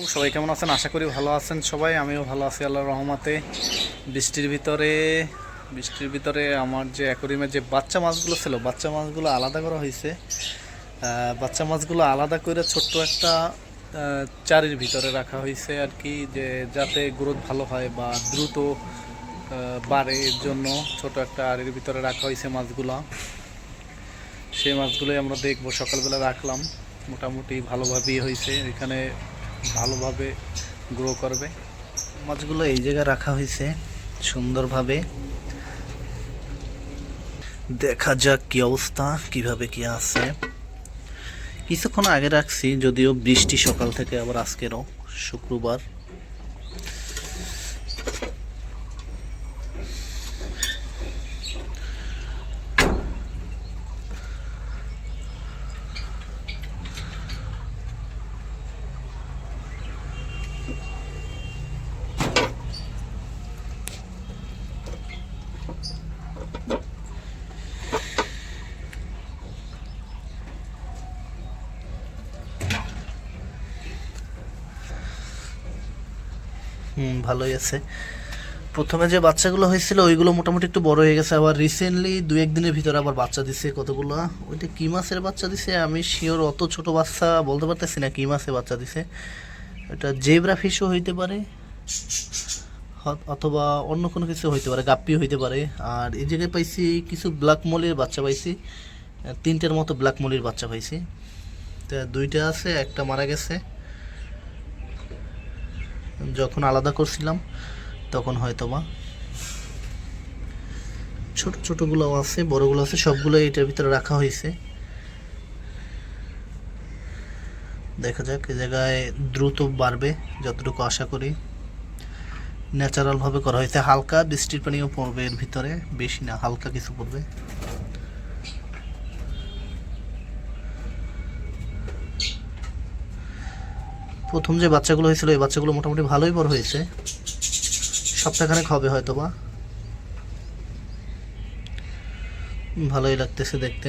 সবাই কেমন আছেন? আশা করি ভালো আছেন সবাই। আমিও ভালো আছি আল্লাহ রহমাতে। বৃষ্টির ভিতরে বৃষ্টির ভিতরে আমার যে অ্যাকোরিয়ামের যে বাচ্চা মাছগুলো ছিল, বাচ্চা মাছগুলো আলাদা করা হয়েছে। বাচ্চা মাছগুলো আলাদা করে ছোট্ট একটা চারির ভিতরে রাখা হয়েছে আর কি, যে যাতে গ্রোথ ভালো হয় বা দ্রুত বাড়ে এর জন্য ছোট একটা আড়ির ভিতরে রাখা হয়েছে মাছগুলো। সেই মাছগুলোই আমরা দেখব। সকালবেলা রাখলাম। মোটামুটি ভালোভাবেই হয়েছে। এখানে ভালোভাবে গ্রো করবে। মাছগুলো এই জায়গায় রাখা হয়েছে সুন্দরভাবে। দেখা যাক কি অবস্থা, কীভাবে কি আছে। কিছুক্ষণ আগে রাখছি, যদিও বৃষ্টি সকাল থেকে আবার আজকেরও, শুক্রবার। হুম, ভালোই আছে। প্রথমে যে বাচ্চাগুলো হয়েছিল, ওইগুলো মোটামুটি একটু বড় হয়ে গেছে। আবার রিসেন্টলি দু একদিনের ভিতরে আবার বাচ্চা দিছে কতগুলো? ওইটা কি মাছের বাচ্চা দিছে? আমি শিওর অত ছোট বাচ্চা বলতে পারতেছি না কি মাছের বাচ্চা দিছে। এটা জেব্রা ফিশও হইতে পারে অথবা অন্য কোনো কিছু হইতে পারে, গাপ্পি হইতে পারে। আর এই জায়গায় পাইছি কিছু ব্ল্যাক মলির বাচ্চা পাইছি। তিনটের মতো ব্ল্যাক মলির বাচ্চা পাইছি। তা দুইটা আছে, একটা মারা গেছে। যখন আলাদা করছিলাম, তখন হয়তো বা ছোট ছোটগুলো আছে, বড়গুলো আছে সবগুলো এটার ভিতরে রাখা হয়েছে। দেখা যাক এই জায়গায় দ্রুত বাড়বে, যতটুকু আশা করি। ন্যাচারাল ভাবে করা হয়েছে। হালকা বৃষ্টির পানিও পড়বে এর ভিতরে, বেশি না, হালকা কিছু পড়বে। প্রথম যে বাচ্চাগুলো হয়েছিল, এই বাচ্চাগুলো মোটামুটি ভালোই বড় হয়েছে। সপ্তাহখানেক হবে হয়তো বা ভালোই লাগতেছে দেখতে।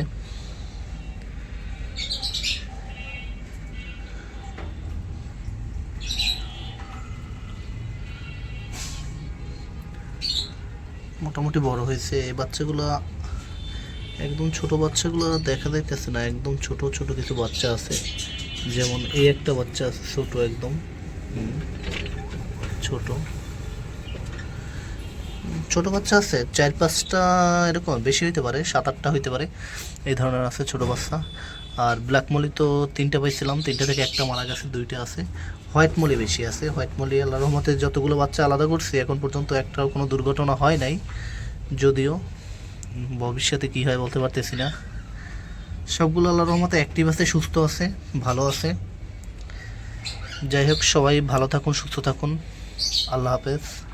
মোটামুটি বড় হয়েছে। এই বাচ্চাগুলো, একদম ছোট বাচ্চাগুলো দেখা যাইতেছে না। একদম ছোট ছোট কিছু বাচ্চা আছে। যেমন এই একটা বাচ্চা আছে ছোট একদম। ছোট। ছোট বাচ্চা আছে চার পাঁচটা এরকম বেশি হইতে পারে সাত আটটা হইতে পারে এই ধরনের আছে ছোট বাচ্চা। আর ব্ল্যাক মলি তো তিনটা পাইছিলাম তিনটা থেকে একটা মারা গেছে দুইটা আছে। হোয়াইট মলি বেশি আছে হোয়াইট মলি আল্লাহ রহমতে যতগুলো বাচ্চা আলাদা করছি এখন পর্যন্ত একটাও কোনো দুর্ঘটনা হয় নাই। যদিও ভবিষ্যতে কি হয় বলতে পারতেছি না। সবগুলো আল্লাহর রহমতে অ্যাক্টিভ আছে, সুস্থ আছে, ভালো আছে। যাই হোক, সবাই ভালো থাকুন, সুস্থ থাকুন। আল্লাহ হাফেজ।